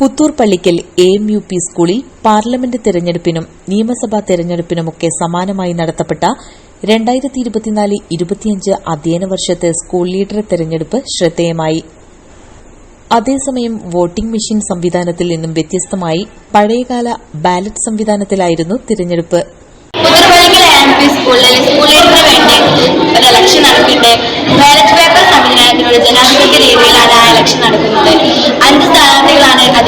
Puthur Pallikkal A U P സ്കൂളിൽ parliament തെരഞ്ഞെടുപ്പിനും നിയമസഭാ തെരഞ്ഞെടുപ്പിനുമൊക്കെ സമാനമായി നടത്തപ്പെട്ട രണ്ടായിരത്തി ഇരുപത്തിനാല് ഇരുപത്തിയഞ്ച് അധ്യയന വർഷത്തെ സ്കൂൾ ലീഡർ തെരഞ്ഞെടുപ്പ് ശ്രദ്ധേയമായി. അതേസമയം വോട്ടിംഗ് മെഷീൻ സംവിധാനത്തിൽ നിന്നും വ്യത്യസ്തമായി പഴയകാല ബാലറ്റ് സംവിധാനത്തിലായിരുന്നു തിരഞ്ഞെടുപ്പ്. സ്കൂളിൽ ലീഡറിന് വേണ്ടി ഒരു ഇലക്ഷൻ നടത്തിയിട്ട് ബാലറ്റ്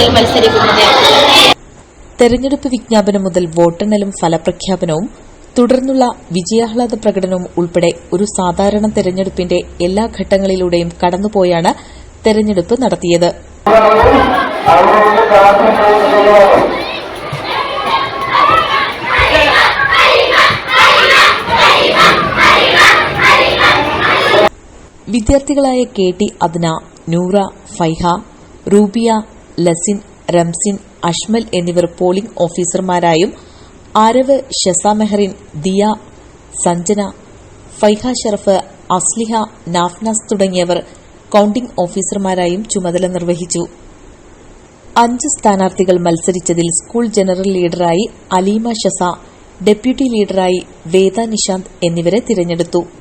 അതിൽ മത്സരിക്കുന്നത്. തെരഞ്ഞെടുപ്പ് വിജ്ഞാപനം മുതൽ വോട്ടെണ്ണലും ഫലപ്രഖ്യാപനവും തുടർന്നുള്ള വിജയാഹ്ലാദ പ്രകടനവും ഉൾപ്പെടെ ഒരു സാധാരണ തെരഞ്ഞെടുപ്പിന്റെ എല്ലാ ഘട്ടങ്ങളിലൂടെയും കടന്നുപോയാണ് തെരഞ്ഞെടുപ്പ് നടത്തിയത്. വിദ്യാർത്ഥികളായ കെ ടി അദ്ന നൂറ ഫൈഹ റൂബിയ ലസിൻ റംസിൻ അഷ്മൽ എന്നിവർ പോളിംഗ് ഓഫീസർമാരായും അരവ് ഷസാമെഹറിൻ ദിയ സഞ്ജന ഫൈഹ ഷറഫ് അസ്ലിഹ നാഫ്നാസ് തുടങ്ങിയവർ കൌണ്ടിംഗ് ഓഫീസർമാരായും ചുമതല നിർവഹിച്ചു. അഞ്ച് സ്ഥാനാർത്ഥികൾ മത്സരിച്ചതിൽ സ്കൂൾ ജനറൽ ലീഡറായി അലീമ ഷസ ഡെപ്യൂട്ടി ലീഡറായി വേദ നിഷാന്ത് എന്നിവരെ തിരഞ്ഞെടുത്തു.